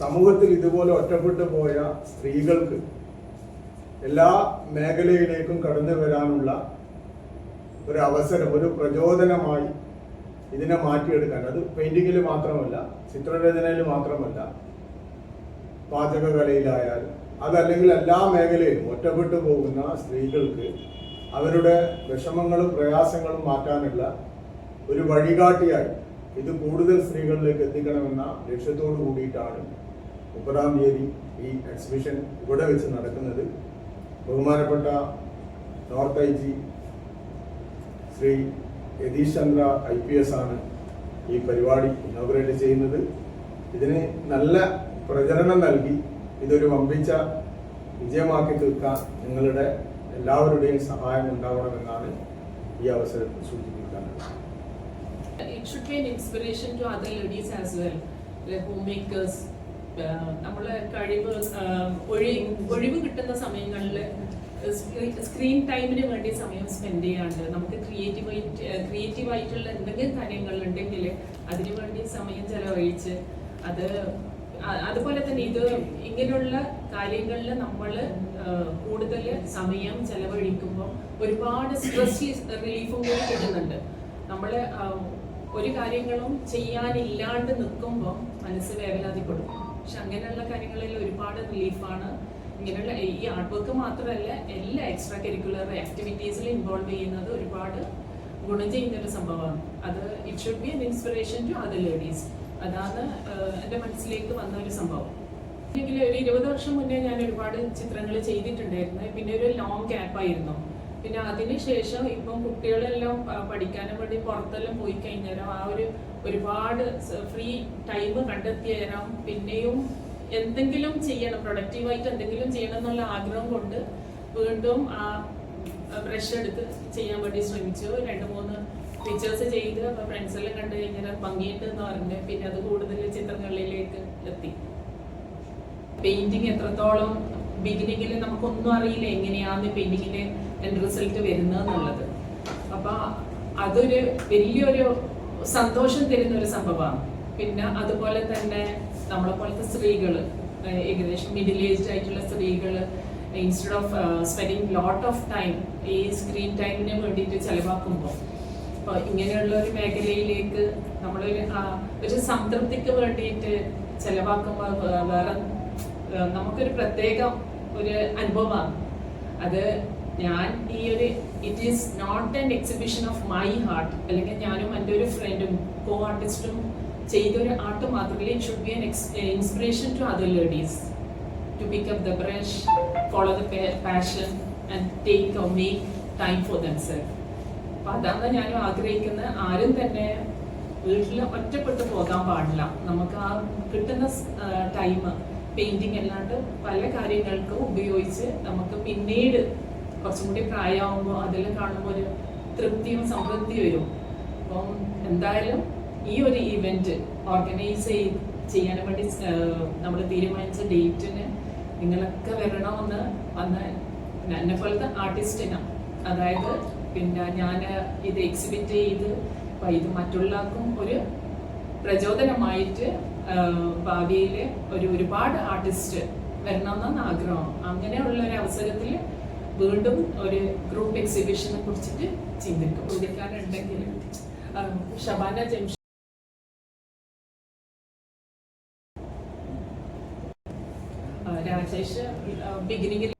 സമൂഹത്തിൽ ഇതുപോലെ ഒറ്റപ്പെട്ടു പോയ സ്ത്രീകൾക്ക് എല്ലാ മേഖലയിലേക്കും കടന്നു വരാനുള്ള ഒരു അവസരം ഒരു പ്രചോദനമായി ഇതിനെ മാറ്റിയെടുക്കാൻ. അത് പെയിന്റിങ്ങിൽ മാത്രമല്ല ചിത്രരചനയിൽ മാത്രമല്ല പാചകകലയിലായാലും അതല്ലെങ്കിൽ എല്ലാ മേഖലയിലും ഒറ്റപ്പെട്ടു പോകുന്ന സ്ത്രീകൾക്ക് അവരുടെ വിഷമങ്ങളും പ്രയാസങ്ങളും മാറ്റാനുള്ള ഒരു വഴികാട്ടിയായി ഇത് കൂടുതൽ സ്ത്രീകളിലേക്ക് എത്തിക്കണമെന്ന ലക്ഷ്യത്തോടു കൂടിയിട്ടാണ് മുപ്പതാം തീയതി ഈ എക്സിബിഷൻ ഇവിടെ വെച്ച് നടക്കുന്നത്. ബഹുമാനപ്പെട്ട north I G Shri Yathish Chandra I P S ആണ് ഈ പരിപാടി ഇനോഗ്രേറ്റ് ചെയ്യുന്നത്. ഇതിന് നല്ല പ്രചരണം നൽകി. ഇതൊരു വമ്പിച്ച വിജയമാക്കി തീർക്കാൻ നിങ്ങളുടെ എല്ലാവരുടെയും സഹായം ഉണ്ടാവണമെന്നാണ് ഈ അവസരത്തിൽ സൂചിപ്പിക്കാനുള്ളത് It should be an inspiration to other ladies. നമ്മളെ കഴിവ് ഒഴിവ് കിട്ടുന്ന സമയങ്ങളിൽ സ്ക്രീൻ ടൈമിന് വേണ്ടി സമയം സ്പെൻഡ് ചെയ്യാണ്ട് നമുക്ക് ക്രിയേറ്റീവായിട്ട് ക്രിയേറ്റീവായിട്ടുള്ള എന്തെങ്കിലും കാര്യങ്ങളുണ്ടെങ്കിൽ അതിനു വേണ്ടി സമയം ചെലവഴിച്ച് അത് അതുപോലെ തന്നെ ഇത് ഇങ്ങനെയുള്ള കാര്യങ്ങളിൽ നമ്മൾ കൂടുതൽ സമയം ചെലവഴിക്കുമ്പോൾ ഒരുപാട് സ്ട്രെസ് റിലീഫും കൂടി കിട്ടുന്നുണ്ട്. നമ്മൾ ഒരു കാര്യങ്ങളും ചെയ്യാനില്ലാണ്ട് നിൽക്കുമ്പോൾ മനസ്സ് വേവലാതിപ്പെടും പക്ഷെ അങ്ങനെയുള്ള കാര്യങ്ങളിൽ ഒരുപാട് റിലീഫാണ് ഇങ്ങനെയുള്ള ഈ ആർട്ട് വർക്ക് മാത്രമല്ല എല്ലാ എക്സ്ട്രാ കരിക്കുലർ ആക്ടിവിറ്റീസിൽ ഇൻവോൾവ് ചെയ്യുന്നത് ഒരുപാട് ഗുണം ചെയ്യുന്ന ഒരു സംഭവമാണ്. അത് it should be an inspiration to other ladies അതാണ് എന്റെ മനസ്സിലേക്ക് വന്ന ഒരു സംഭവം. അല്ലെങ്കിൽ ഒരു ഇരുപത് വർഷം മുന്നേ ഞാൻ ഒരുപാട് ചിത്രങ്ങൾ ചെയ്തിട്ടുണ്ടായിരുന്നു. പിന്നെ ഒരു ലോങ് ഗ്യാപ്പായിരുന്നു പിന്നെ അതിനുശേഷം ഇപ്പം കുട്ടികളെല്ലാം പഠിക്കാനും വേണ്ടി പുറത്തെല്ലാം പോയി കഴിഞ്ഞാലും ആ ഒരു ഒരുപാട് ഫ്രീ ടൈം കണ്ടെത്തി തരാം പിന്നെയും എന്തെങ്കിലും ചെയ്യണം പ്രൊഡക്റ്റീവായിട്ട് എന്തെങ്കിലും ചെയ്യണം എന്നുള്ള ആഗ്രഹം കൊണ്ട് വീണ്ടും ആ ബ്രഷ് എടുത്ത് ചെയ്യാൻ വേണ്ടി ശ്രമിച്ചു. രണ്ട് മൂന്ന് പിക്ചേഴ്സ് ചെയ്ത് അപ്പൊ ഫ്രണ്ട്സെല്ലാം കണ്ടു കഴിഞ്ഞാൽ ഭംഗിയുണ്ട് എന്ന് പറഞ്ഞ് പിന്നെ അത് കൂടുതൽ ചിത്രങ്ങളിലേക്ക് എത്തി. പെയിന്റിങ് എത്രത്തോളം ബിഗിനിങ്ങിൽ നമുക്കൊന്നും അറിയില്ല എങ്ങനെയാന്ന് പെയിന്റിങ്ങിന്റെ എൻഡ് റിസൾട്ട് വരുന്നതെന്നുള്ളത്. അപ്പോൾ അതൊരു വലിയൊരു സന്തോഷം തരുന്ന ഒരു സംഭവമാണ്. പിന്നെ അതുപോലെ തന്നെ നമ്മളെ പോലത്തെ സ്ത്രീകൾ ഏകദേശം മിഡിൽ ഏജ്ഡ് ആയിട്ടുള്ള സ്ത്രീകൾ instead of spending lot of time ഈ സ്ക്രീൻ ടൈമിന് വേണ്ടിയിട്ട് ചെലവാക്കുമ്പോൾ അപ്പോൾ ഇങ്ങനെയുള്ള ഒരു മേഖലയിലേക്ക് നമ്മളൊരു ഒരു സംതൃപ്തിക്ക് വേണ്ടിയിട്ട് ചെലവാക്കുമ്പോൾ വേറെ നമുക്കൊരു പ്രത്യേക ഒരു അനുഭവമാണ്. അത് ഞാൻ ഈ ഒരു it is not an exhibition of my heart അല്ലെങ്കിൽ ഞാനും എന്റെ ഒരു ഫ്രണ്ടും കോ ആർട്ടിസ്റ്റും ചെയ്തൊരു ആർട്ട് മാത്രമല്ല it should be an inspiration to other ladies to pick up the brush follow the passion and take or make time for themself അപ്പൊ അതാണ് ഞാനും ആഗ്രഹിക്കുന്നത്. ആരും തന്നെ വീട്ടിൽ ഒറ്റപ്പെട്ട് പോകാൻ പാടില്ല. നമുക്ക് ആ കിട്ടുന്ന ടൈം പെയിന്റിങ് അല്ലാണ്ട് പല കാര്യങ്ങൾക്കും ഉപയോഗിച്ച് നമുക്ക് പിന്നീട് കുറച്ചും കൂടി പ്രായമാകുമ്പോൾ അതെല്ലാം കാണുമ്പോൾ ഒരു തൃപ്തിയും സംതൃപ്തിയും വരും. അപ്പം എന്തായാലും ഈ ഒരു ഇവന്റ് ഓർഗനൈസ് ചെയ്യാൻ വേണ്ടി നമ്മൾ തീരുമാനിച്ച ഡേറ്റിന് നിങ്ങളൊക്കെ വരണമെന്ന് വന്ന് എന്നെ പോലത്തെ ആർട്ടിസ്റ്റിനാണ് അതായത് പിന്നെ ഞാൻ ഇത് എക്സിബിറ്റ് ചെയ്ത് ഇത് മറ്റുള്ളവർക്കും ഒരു പ്രചോദനമായിട്ട് ഭാവിയിൽ ഒരു ഒരുപാട് ആർട്ടിസ്റ്റ് വരണമെന്നാണ് ആഗ്രഹം. അങ്ങനെയുള്ള ഒരു അവസരത്തിൽ വീണ്ടും ഒരു ഗ്രൂപ്പ് എക്സിബിഷനെ കുറിച്ചിട്ട് ചിന്തിക്കും. ചിന്തിക്കാറുണ്ടെങ്കിൽ ഷബാന ജംഷ രാജേഷ് ബിഗിനിങ്ങിൽ